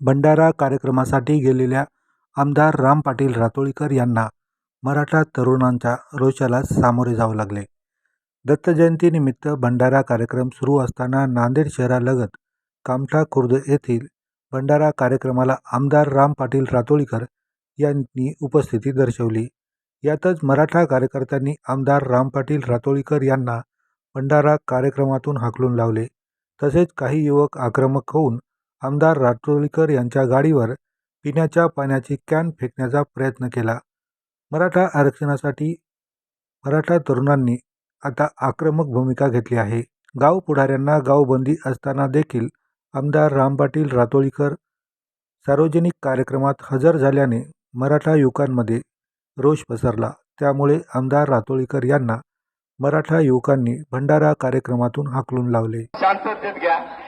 भंडारा कार्यक्रमासाठी गेलेल्या आमदार राम पाटील रातोळीकर यांना मराठा तरुणांच्या रोषाला सामोरे जावं लागले. दत्तजयंतीनिमित्त भंडारा कार्यक्रम सुरू असताना नांदेड शहरालगत कामठा खुर्द येथील भंडारा कार्यक्रमाला आमदार राम पाटील रातोळीकर यांनी उपस्थिती दर्शवली. यातच मराठा कार्यकर्त्यांनी आमदार राम पाटील रातोळीकर यांना भंडारा कार्यक्रमातून हाकलून लावले. तसेच काही युवक आक्रमक होऊन आमदार रातोळीकर यांच्या गाडीवर पिण्याच्या पाण्याची कॅन फेकण्याचा प्रयत्न केला. मराठा आरक्षणासाठी मराठा तरुणांनी आता आक्रमक भूमिका घेतली आहे. गाव पुढाऱ्यांना गावबंदी असताना देखील आमदार राम पाटील रातोळीकर सार्वजनिक कार्यक्रमात हजर झाल्याने मराठा युवकांमध्ये रोष पसरला. त्यामुळे आमदार रातोळीकर यांना मराठा युवकांनी भंडारा कार्यक्रमातून हाकलून लावले. शांततेत घ्या.